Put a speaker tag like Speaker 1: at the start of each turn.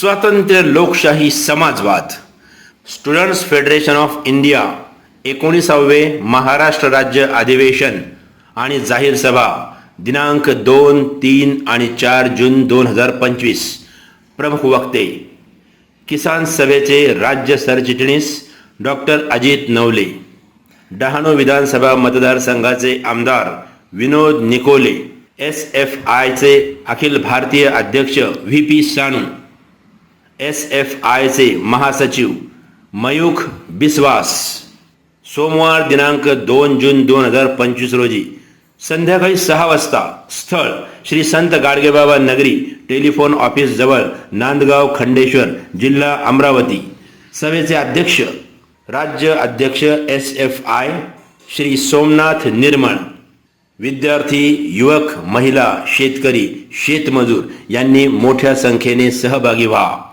Speaker 1: स्वातंत्र्य लोकशाही समाजवाद. स्टुडंट्स फेडरेशन ऑफ इंडिया एकोणीसावे महाराष्ट्र राज्य अधिवेशन आणि जाहीर सभा दिनांक दोन तीन आणि चार जून दोन हजार पंचवीस. प्रमुख वक्ते किसान सभेचे राज्य सरचिटणीस डॉक्टर अजित नवले डहाणू विधानसभा मतदारसंघाचे आमदार विनोद निकोले एस एफ आयचे अखिल भारतीय अध्यक्ष V P Sanu S F आयचे महासचिव मयूख बिस्वास. सोमवार दिनांक दोन जून दोन हजार पंचवीस रोजी संध्याकाळी सहा वाजता स्थळ श्री संत गाडगेबाबा नगरी टेलिफोन ऑफिस जवळ नांदगाव खंडेश्वर जिल्हा अमरावती. सभेचे अध्यक्ष राज्य अध्यक्ष S F I Shri Somnath Nirmal. विद्यार्थी युवक महिला शेतकरी शेतमजूर यांनी मोठ्या संख्येने सहभागी व्हा.